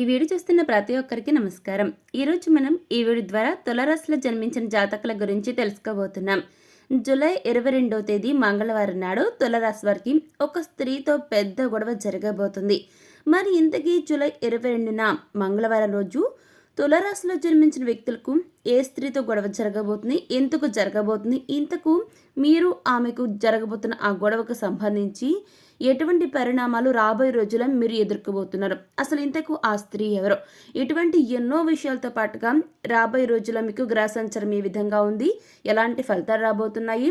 ఈ వీడియో చూస్తున్న ప్రతి ఒక్కరికి నమస్కారం. ఈరోజు మనం ఈ వీడియో ద్వారా తులరాశిలో జన్మించిన జాతకుల గురించి తెలుసుకోబోతున్నాం. జూలై ఇరవై రెండవ తేదీ మంగళవారం నాడు తులరాశి వారికి ఒక స్త్రీతో పెద్ద గొడవ జరగబోతుంది. మరి ఇంతకీ జూలై ఇరవై రెండున మంగళవారం రోజు తులరాశిలో జన్మించిన వ్యక్తులకు ఏ స్త్రీతో గొడవ జరగబోతుంది? ఎందుకు జరగబోతుంది? ఇంతకు మీరు ఆమెకు జరగబోతున్న ఆ గొడవకు సంబంధించి ఎటువంటి పరిణామాలు రాబోయే రోజుల్లో మీరు ఎదుర్కోబోతున్నారు? అసలు ఇంతకు ఆ స్త్రీ ఎవరు? ఇటువంటి ఎన్నో విషయాలతో పాటుగా రాబోయే రోజుల్లో మీకు గ్రహ సంచారం ఏ విధంగా ఉంది? ఎలాంటి ఫలితాలు రాబోతున్నాయి?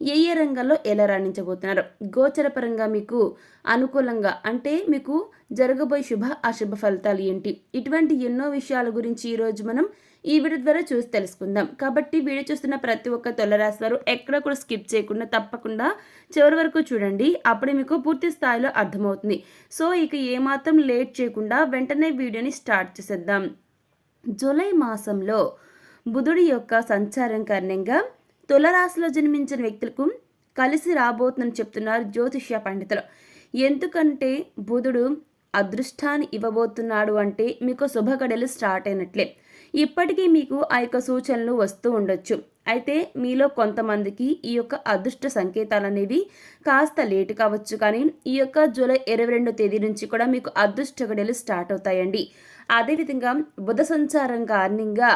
ఏ ఏ రంగంలో ఎలా రాణించబోతున్నారు? గోచరపరంగా మీకు అనుకూలంగా అంటే మీకు జరగబోయే శుభ అశుభ ఫలితాలు ఏంటి? ఇటువంటి ఎన్నో విషయాల గురించి ఈరోజు మనం ఈ వీడియో ద్వారా చూసి తెలుసుకుందాం. కాబట్టి వీడియో చూస్తున్న ప్రతి ఒక్క తొలరాశి వారు ఎక్కడ కూడా స్కిప్ చేయకుండా తప్పకుండా చివరి వరకు చూడండి. అప్పుడే మీకు పూర్తి స్థాయిలో అర్థమవుతుంది. సో ఇక ఏమాత్రం లేట్ చేయకుండా వెంటనే వీడియోని స్టార్ట్ చేసేద్దాం. జూలై మాసంలో బుధుడి యొక్క సంచారం కారణంగా తులరాశిలో జన్మించిన వ్యక్తులకు కలిసి రాబోతుందని చెప్తున్నారు జ్యోతిష్య పండితులు. ఎందుకంటే బుధుడు అదృష్టాన్ని ఇవ్వబోతున్నాడు అంటే మీకు శుభగడలు స్టార్ట్ అయినట్లే. ఇప్పటికీ మీకు ఆ యొక్క సూచనలు వస్తూ ఉండొచ్చు. అయితే మీలో కొంతమందికి ఈ యొక్క అదృష్ట సంకేతాలు అనేవి కాస్త లేటు కావచ్చు కానీ ఈ యొక్క జూలై ఇరవై రెండో తేదీ నుంచి కూడా మీకు అదృష్ట గడియలు స్టార్ట్ అవుతాయండి. అదేవిధంగా బుధ సంచారం కారణంగా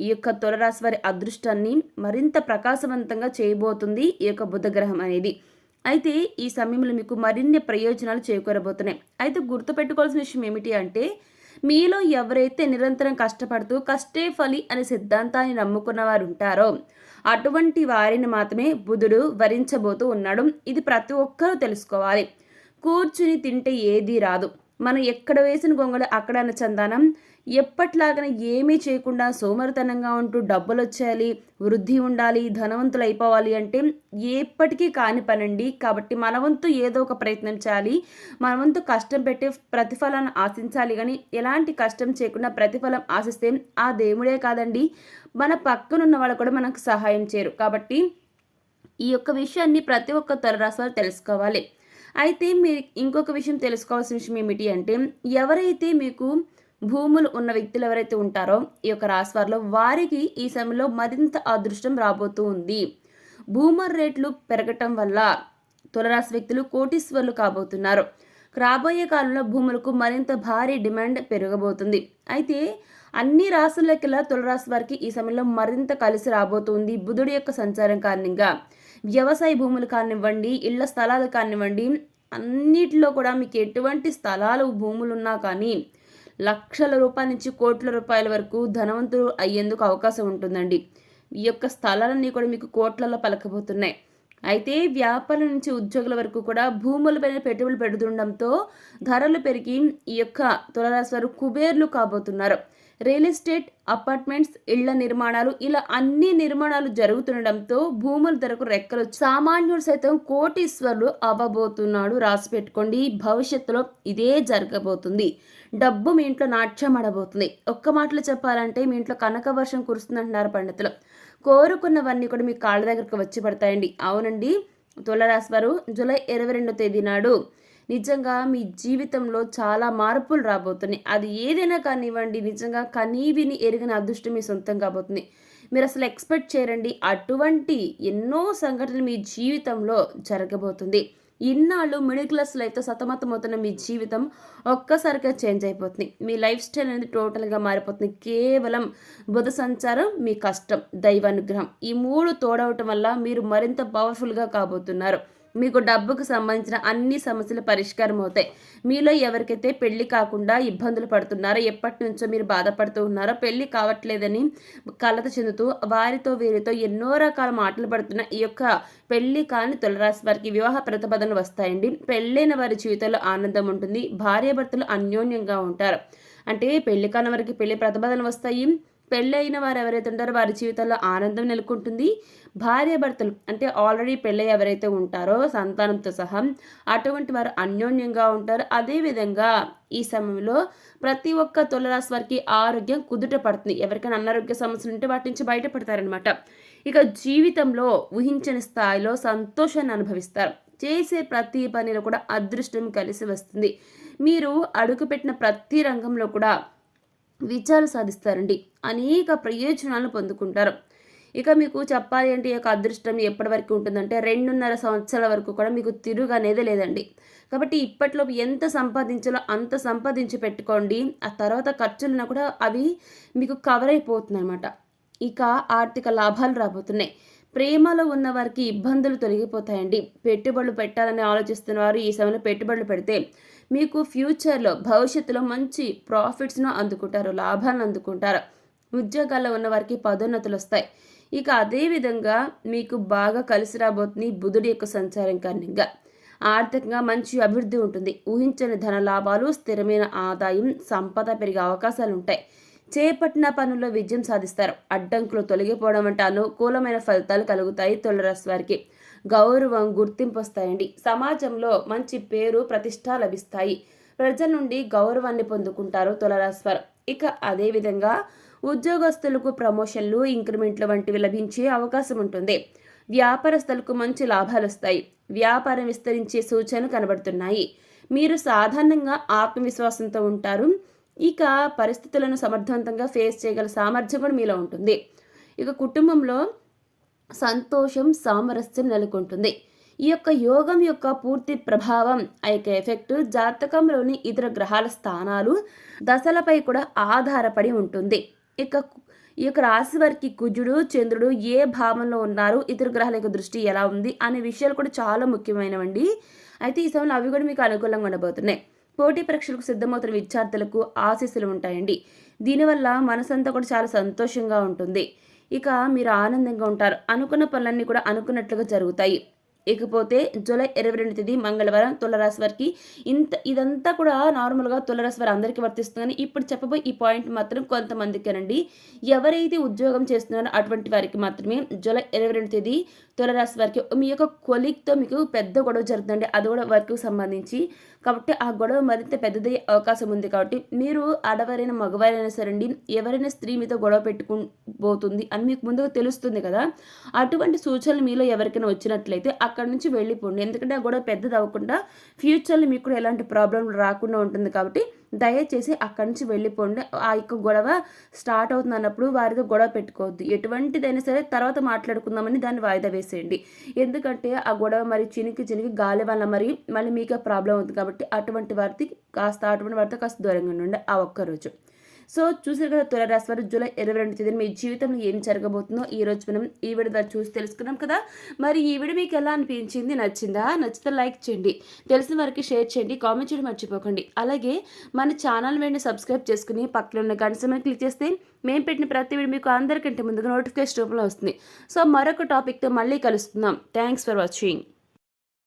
ఈ యొక్క తులరాశి వారి అదృష్టాన్ని మరింత ప్రకాశవంతంగా చేయబోతుంది ఈ యొక్క బుధగ్రహం అనేది. అయితే ఈ సమయంలో మీకు మరిన్ని ప్రయోజనాలు చేకూరబోతున్నాయి. అయితే గుర్తుపెట్టుకోవాల్సిన విషయం ఏమిటి అంటే మీలో ఎవరైతే నిరంతరం కష్టపడుతూ కష్టే ఫలి అనే సిద్ధాంతాన్ని నమ్ముకున్న వారు ఉంటారో అటువంటి వారిని మాత్రమే బుధుడు వరించబోతూ ఉన్నాడు. ఇది ప్రతి ఒక్కరూ తెలుసుకోవాలి. కూర్చుని తింటే ఏదీ రాదు. మనం ఎక్కడ వేసిన గొంగళి అక్కడ అనుచందానం చందానం. ఏమీ చేయకుండా సోమరితనంగా ఉంటూ డబ్బులు వచ్చేయాలి వృద్ధి ఉండాలి ధనవంతులు అయిపోవాలి అంటే ఎప్పటికీ కాని పనండి. కాబట్టి మన వంతు ఏదో ఒక ప్రయత్నం చేయాలి. మన వంతు కష్టం పెట్టి ప్రతిఫలాన్ని ఆశించాలి. కానీ ఎలాంటి కష్టం చేయకుండా ప్రతిఫలం ఆశిస్తే ఆ దేవుడే కాదండి. మన పక్కనున్న వాళ్ళు కూడా మనకు సహాయం చేయరు. కాబట్టి ఈ యొక్క విషయాన్ని ప్రతి ఒక్క తలరాశి తెలుసుకోవాలి. అయితే మీరు ఇంకొక విషయం తెలుసుకోవాల్సిన విషయం ఏమిటి అంటే ఎవరైతే మీకు భూములు ఉన్న వ్యక్తులు ఎవరైతే ఉంటారో ఈ యొక్క రాశివారిలో వారికి ఈ సమయంలో మరింత అదృష్టం రాబోతూ ఉంది. భూమర్ రేట్లు పెరగటం వల్ల తులరాశి వ్యక్తులు కోటీశ్వర్లు కాబోతున్నారు. రాబోయే కాలంలో భూములకు మరింత భారీ డిమాండ్ పెరగబోతుంది. అయితే అన్ని రాశులకెల్లా తులరాశి వారికి ఈ సమయంలో మరింత కలిసి రాబోతుంది బుధుడి యొక్క సంచారం కారణంగా వ్యవసాయ భూములు కానివ్వండి ఇళ్ళ స్థలాలు కానివ్వండి అన్నిటిలో కూడా మీకు ఎటువంటి స్థలాలు భూములు ఉన్నా కానీ లక్షల రూపాయల నుంచి కోట్ల రూపాయల వరకు ధనవంతులు అయ్యేందుకు అవకాశం ఉంటుందండి. ఈ యొక్క స్థలాలన్నీ కూడా మీకు కోట్లలో పలకబోతున్నాయి. అయితే వ్యాపారం నుంచి ఉద్యోగుల వరకు కూడా భూములపైన పెట్టుబడులు పెడుతుండడంతో ధరలు పెరిగి ఈ యొక్క తులరాశి వారు కుబేర్లు కాబోతున్నారు. రియల్ ఎస్టేట్ అపార్ట్మెంట్స్ ఇళ్ళ నిర్మాణాలు ఇలా అన్ని నిర్మాణాలు జరుగుతుండడంతో భూముల ధరకు రెక్కలు సామాన్యుడు సైతం కోటీశ్వర్లు అవ్వబోతున్నాడు రాసి పెట్టుకోండి. భవిష్యత్తులో ఇదే జరగబోతుంది. డబ్బు మీ ఇంట్లో నాట్యం ఆడబోతుంది. ఒక్క మాటలో చెప్పాలంటే మీ ఇంట్లో కనక వర్షం కురుస్తుందంటున్నారు పండితులు. కోరుకున్నవన్నీ కూడా మీ కాళ్ళ దగ్గరకు వచ్చి పడతాయండి. అవునండి తులరాశి వారు జూలై ఇరవై రెండో తేదీ నాడు నిజంగా మీ జీవితంలో చాలా మార్పులు రాబోతున్నాయి. అది ఏదైనా కానివ్వండి నిజంగా కనీవిని ఎరిగిన అదృష్టం మీ సొంతం కాబోతుంది. మీరు అసలు ఎక్స్పెక్ట్ చేయరండి అటువంటి ఎన్నో సంఘటనలు మీ జీవితంలో జరగబోతుంది. ఇన్నాళ్ళు మిడిల్ క్లాస్ లైఫ్తో సతమతమవుతున్న మీ జీవితం ఒక్కసారిగా చేంజ్ అయిపోతుంది. మీ లైఫ్ స్టైల్ అనేది టోటల్గా మారిపోతుంది. కేవలం బుధ సంచారం మీ కష్టం దైవానుగ్రహం ఈ మూడు తోడవటం వల్ల మీరు మరింత పవర్ఫుల్గా కాబోతున్నారు. మీకు డబ్బుకు సంబంధించిన అన్ని సమస్యలు పరిష్కారం అవుతాయి మీలో ఎవరికైతే పెళ్ళి కాకుండా ఇబ్బందులు పడుతున్నారో ఎప్పటి నుంచో మీరు బాధపడుతూ ఉన్నారో పెళ్ళి కావట్లేదని కలత చెందుతూ వారితో వీరితో ఎన్నో రకాల మాటలు పడుతున్న ఈ యొక్క పెళ్ళి కాని తులరాశి వారికి వివాహ ప్రతిపాదనలు వస్తాయండి. పెళ్ళైన వారి జీవితంలో ఆనందం ఉంటుంది భార్యాభర్తలు అన్యోన్యంగా ఉంటారు. అంటే పెళ్ళి కాని వారికి పెళ్ళి ప్రతిపాదనలు వస్తాయి. పెళ్ళైన వారు ఎవరైతే ఉంటారో వారి జీవితంలో ఆనందం నెలకొంటుంది. భార్యాభర్తలు అంటే ఆల్రెడీ పెళ్ళై ఎవరైతే ఉంటారో సంతానంతో సహా అటువంటి వారు అన్యోన్యంగా ఉంటారు. అదేవిధంగా ఈ సమయంలో ప్రతి ఒక్క తులరాశి వారికి ఆరోగ్యం కుదుట పడుతుంది. ఎవరికైనా అనారోగ్య సమస్యలు ఉంటే వాటి నుంచి బయటపడతారనమాట ఇక జీవితంలో ఊహించని స్థాయిలో సంతోషాన్ని అనుభవిస్తారు. చేసే ప్రతి పనిలో కూడా అదృష్టం కలిసి వస్తుంది. మీరు అడుగుపెట్టిన ప్రతి రంగంలో కూడా విజయాలు సాధిస్తారండి. అనేక ప్రయోజనాలు పొందుకుంటారు. ఇక మీకు చెప్పాలి అంటే ఈ యొక్క అదృష్టం ఎప్పటి వరకు ఉంటుందంటే రెండున్నర సంవత్సరాల వరకు కూడా మీకు తిరుగు అనేది లేదండి. కాబట్టి ఇప్పట్లో ఎంత సంపాదించాలో అంత సంపాదించి పెట్టుకోండి. ఆ తర్వాత ఖర్చులున్నా కూడా అవి మీకు కవర్ అయిపోతుంది అనమాట ఇక ఆర్థిక లాభాలు రాబోతున్నాయి. ప్రేమలో ఉన్న వారికి ఇబ్బందులు తొలగిపోతాయండి. పెట్టుబడులు పెట్టాలని ఆలోచిస్తున్న వారు ఈ సమయంలో పెట్టుబడులు పెడితే మీకు ఫ్యూచర్లో భవిష్యత్తులో మంచి ప్రాఫిట్స్ను అందుకుంటారు లాభాలను అందుకుంటారు. ఉద్యోగాల్లో ఉన్న వారికి పదోన్నతులు వస్తాయి. ఇక అదేవిధంగా మీకు బాగా కలిసి రాబోతుంది బుధుడి యొక్క సంచారం కారణంగా. ఆర్థికంగా మంచి అభివృద్ధి ఉంటుంది. ఊహించని ధన లాభాలు స్థిరమైన ఆదాయం సంపద పెరిగే అవకాశాలు ఉంటాయి. చేపట్టిన పనుల్లో విజయం సాధిస్తారు. అడ్డంకులు తొలగిపోవడం అంటే అనుకూలమైన ఫలితాలు కలుగుతాయి తొలరాశి వారికి. గౌరవం గుర్తింపు వస్తాయండి సమాజంలో మంచి పేరు ప్రతిష్ట లభిస్తాయి. ప్రజల నుండి గౌరవాన్ని పొందుకుంటారు తులరాశి వారు. ఇక అదేవిధంగా ఉద్యోగస్తులకు ప్రమోషన్లు ఇంక్రిమెంట్లు వంటివి లభించే అవకాశం ఉంటుంది. వ్యాపారస్తులకు మంచి లాభాలు వస్తాయి. వ్యాపారం విస్తరించే సూచనలు కనబడుతున్నాయి. మీరు సాధారణంగా ఆత్మవిశ్వాసంతో ఉంటారు. ఇక పరిస్థితులను సమర్థవంతంగా ఫేస్ చేయగల సామర్థ్యం కూడా మీలో ఉంటుంది. ఇక కుటుంబంలో సంతోషం సామరస్యం నెలకొంటుంది. ఈ యొక్క యోగం యొక్క పూర్తి ప్రభావం ఆ యొక్క ఎఫెక్ట్ జాతకంలోని ఇతర గ్రహాల స్థానాలు దశలపై కూడా ఆధారపడి ఉంటుంది. ఇక ఈ యొక్క రాశి వారికి కుజుడు చంద్రుడు ఏ భావంలో ఉన్నారు ఇతర గ్రహాల యొక్క దృష్టి ఎలా ఉంది అనే విషయాలు కూడా చాలా ముఖ్యమైనవండి. అయితే ఈ సమయంలో అవి కూడా మీకు అనుకూలంగా ఉండబోతున్నాయి. పోటీ పరీక్షలకు సిద్ధమవుతున్న విద్యార్థులకు ఆశీస్సులు ఉంటాయండి. దీనివల్ల మనసంతా కూడా చాలా సంతోషంగా ఉంటుంది. ఇక మీరు ఆనందంగా ఉంటారు. అనుకున్న పనులన్నీ కూడా అనుకున్నట్లుగా జరుగుతాయి. ఇకపోతే జూలై ఇరవై రెండు తేదీ మంగళవారం తులరాశి వారికి ఇంత ఇదంతా కూడా నార్మల్గా తులరాశి వారు అందరికీ వర్తిస్తుంది కానీ ఇప్పుడు చెప్పబోయే ఈ పాయింట్ మాత్రం కొంతమందికేనండి. ఎవరైతే ఉద్యోగం చేస్తున్నారో అటువంటి వారికి మాత్రమే జూలై ఇరవై రెండు తేదీ తులరాశి వారికి మీ యొక్క కొలిక్తో మీకు పెద్ద గొడవ జరుగుతుందండి. అది కూడా వర్క్కి సంబంధించి. కాబట్టి ఆ గొడవ మరింత పెద్దదయ్యే అవకాశం ఉంది. కాబట్టి మీరు ఆడవారైనా మగవారైనా సరే అండి ఎవరైనా స్త్రీ మీతో గొడవ పెట్టుకుపోతుంది అని మీకు ముందుగా తెలుస్తుంది కదా. అటువంటి సూచనలు మీలో ఎవరికైనా వచ్చినట్లయితే అక్కడ నుంచి వెళ్ళిపోండి. ఎందుకంటే ఆ గొడవ పెద్దది అవ్వకుండా ఫ్యూచర్లో మీకు కూడా ఎలాంటి ప్రాబ్లం రాకుండా ఉంటుంది. కాబట్టి దయచేసి అక్కడి నుంచి వెళ్ళిపోండి. ఆ యొక్క గొడవ స్టార్ట్ అవుతుంది అన్నప్పుడు వారితో గొడవ పెట్టుకోవద్దు. ఎటువంటిదైనా సరే తర్వాత మాట్లాడుకుందామని దాన్ని వాయిదా వేసేయండి. ఎందుకంటే ఆ గొడవ మరి చినికి చినికి గాలి వల్ల మరి మళ్ళీ మీకే ప్రాబ్లం అవుతుంది కాబట్టి అటువంటి వారికి కాస్త అటువంటి వారితో కాస్త దూరంగా ఉండండి ఆ ఒక్కరోజు సో చూసారు కదా తులరాశి వారు జూలై ఇరవై రెండు తేదీన మీ జీవితంలో ఏం జరగబోతుందో ఈ రోజు మనం ఈ వీడియో ద్వారా చూసి తెలుసుకున్నాం కదా. మరి ఈ వీడియో మీకు ఎలా అనిపించింది? నచ్చిందా? నచ్చితే లైక్ చేయండి. తెలిసిన వారికి షేర్ చేయండి. కామెంట్ చేయడం మర్చిపోకండి. అలాగే మన ఛానల్ వెంటనే సబ్స్క్రైబ్ చేసుకుని పక్కన ఉన్న గంట సమయం క్లిక్ చేస్తే మేము పెట్టిన ప్రతి వీడియో మీకు అందరికంటే ముందుగా నోటిఫికేషన్ రూపంలో వస్తుంది. సో మరొక టాపిక్తో మళ్ళీ కలుస్తున్నాం. Thanks for watching.